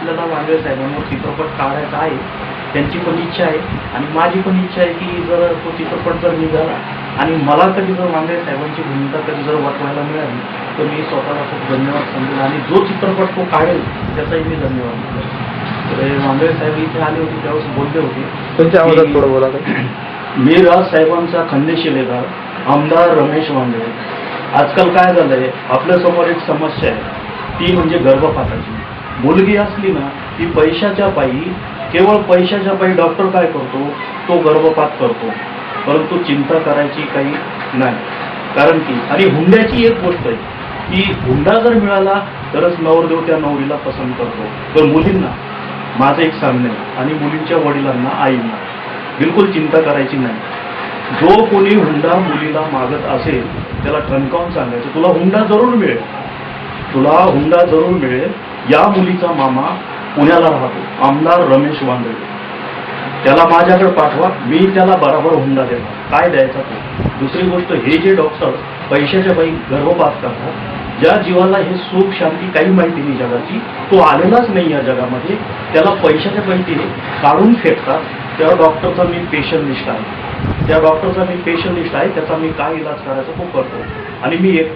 आपल्याला वांगळे साहेबांवर चित्रपट काढायचा आहे. त्यांची पण इच्छा आहे. आणि माझी पण इच्छा आहे की जर तो चित्रपट जर निघाला आणि मला कधी जर वांगळे साहेबांची भूमिका कधी जर वाटवायला मिळाली तर मी स्वतःला खूप धन्यवाद समजेल आणि जो चित्रपट तो काढेल त्याचाही मी धन्यवाद हे वांगळे साहेब इथे आले होते त्यावेळेस बोलले होते तुमच्या आवाजात थोडं बोला. मी राजसाहेबांचा खंदेशिलेदार आमदार रमेश वांगळे आजकाल काय झालंय आपल्यासमोर एक समस्या आहे. ती म्हणजे गर्भपाताची. मुलगी असली ना ती पैशाच्या पायी केवळ पैशाच्या पायी डॉक्टर काय करतो? तो गर्भपात करतो. परंतु चिंता करायची काही नाही. कारण की आणि हुंड्याची एक गोष्ट आहे की हुंडा जर मिळाला तरच नवरदेव त्या नवरीला पसंत करतो. तर मुलींना माझं एक सांगणं आहे आणि मुलींच्या वडिलांना आईंना बिलकुल चिंता करायची नाही. जो कोणी हुंडा मुलीला मागत असेल त्याला ठणकावून सांगायचं तुला हुंडा जरूर मिळेल. तुला हुंडा जरूर मिळेल या मुलीचा मामा पुण्याला राहतो आमदार रमेश वांदळे त्याला माझ्याकडे पाठवा मी त्याला बराबर हुंडा देणार. काय द्यायचा तो? दुसरी गोष्ट हे जे डॉक्टर पैशाच्या बाई गर्भपात करतात ज्या जीवाला हे सुख शांती काही माहिती नाही जगाची तो आलेलाच नाही या जगामध्ये. त्याला पैशाच्या पैसे काढून फेकतात. त्या डॉक्टरचा मी पेशंट लिस्ट आहे. त्या डॉक्टरचा मी पेशंट लिस्ट आहे त्याचा मी काय इलाज करायचा तो करतो. आणि मी एक